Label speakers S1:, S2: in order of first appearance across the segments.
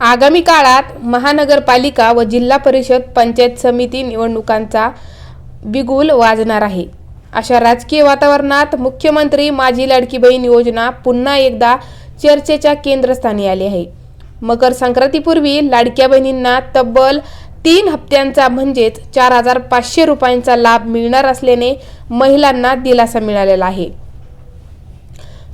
S1: आगामी काळात महानगरपालिका व जिल्हा परिषद पंचायत समिती निवडणुकांचा बिगुल वाजणार आहे. अशा राजकीय वातावरणात मुख्यमंत्री माझी लाडकी बहीण योजना पुन्हा एकदा चर्चेच्या केंद्रस्थानी आली आहे. मकर संक्रांतीपूर्वी लाडक्या बहिणींना तब्बल तीन हप्त्यांचा म्हणजेच चार हजार पाचशे रुपयांचा लाभ मिळणार असल्याने महिलांना दिलासा मिळालेला आहे.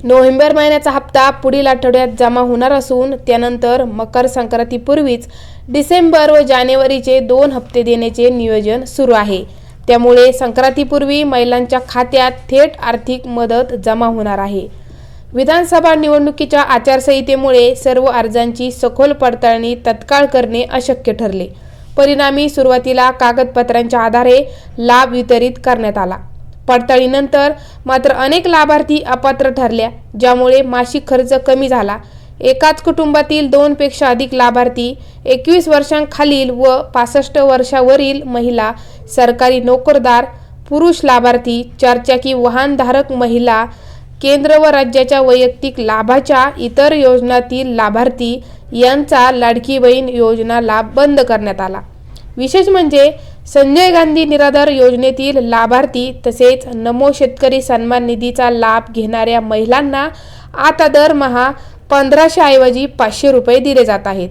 S1: नोव्हेंबर महिन्याचा हप्ता पुढील आठवड्यात जमा होणार असून त्यानंतर मकर संक्रांतीपूर्वीच डिसेंबर व जानेवारीचे दोन हप्ते देण्याचे नियोजन सुरू आहे. त्यामुळे संक्रांतीपूर्वी महिलांच्या खात्यात थेट आर्थिक मदत जमा होणार आहे. विधानसभा निवडणुकीच्या आचारसंहितेमुळे सर्व अर्जांची सखोल पडताळणी तत्काळ करणे अशक्य ठरले. परिणामी सुरुवातीला कागदपत्रांच्या आधारे लाभ वितरित करण्यात आला. पडताळीनंतर मात्र अनेक लाभार्थी अपात्र ठरल्या ज्यामुळे मासिक खर्च कमी झाला. एकाच कुटुंबातील दोनपेक्षा अधिक लाभार्थी एकवीस वर्षांखालील व पासष्ट वर्षावरील महिला सरकारी नोकरदार पुरुष लाभार्थी चारचाकी वाहनधारक महिला केंद्र व राज्याच्या वैयक्तिक लाभाच्या इतर योजनातील लाभार्थी यांचा लाडकी बहीण योजना लाभ बंद करण्यात आला. विशेष म्हणजे संजय गांधी निराधार योजनेतील लाभार्थी तसेच नमो शेतकरी सन्मान निधीचा लाभ घेणाऱ्या महिलांना आता दरमहा पंधराशेऐवजी पाचशे रुपये दिले जात आहेत.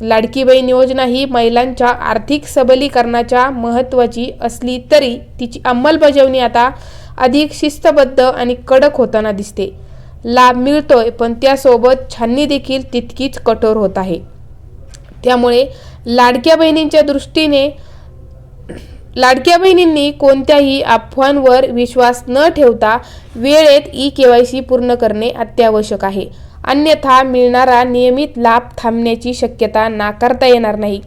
S1: लाडकी बहीण योजना ही महिलांच्या आर्थिक सबलीकरणाच्या महत्त्वाची असली तरी तिची अंमलबजावणी आता अधिक शिस्तबद्ध आणि कडक होताना दिसते. लाभ मिळतोय पण त्यासोबत छाननी देखील तितकीच कठोर होत आहे. त्यामुळे लाडक्या बहिणींच्या दृष्टीने लाडक्या बहिणींनी कोणत्याही अफवांवर विश्वास न ठेवता वेळेत ई के वाय सी पूर्ण करणे अत्यावश्यक आहे. अन्यथा मिळणारा नियमित लाभ थांबण्याची शक्यता नाकारता येणार नाही.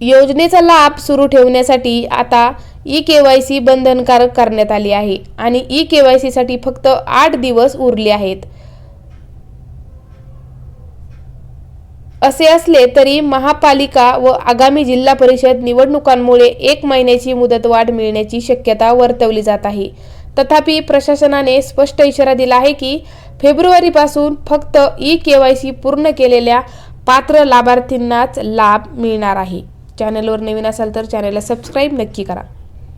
S1: योजनेचा लाभ सुरू ठेवण्यासाठी आता ई के वाय सी बंधनकारक करण्यात आली आहे आणि ई के वाय सीसाठी फक्त आठ दिवस उरले आहेत. असे असले तरी महापालिका व आगामी जिल्हा परिषद निवडणुकांमुळे एक महिन्याची मुदतवाढ मिळण्याची शक्यता वर्तवली जात आहे. तथापि प्रशासनाने स्पष्ट इशारा दिला आहे की फेब्रुवारीपासून फक्त ई के वाय सी पूर्ण केलेल्या पात्र लाभार्थींनाच लाभ मिळणार आहे. चॅनलवर नवीन असाल तर चॅनलला सबस्क्राईब नक्की करा.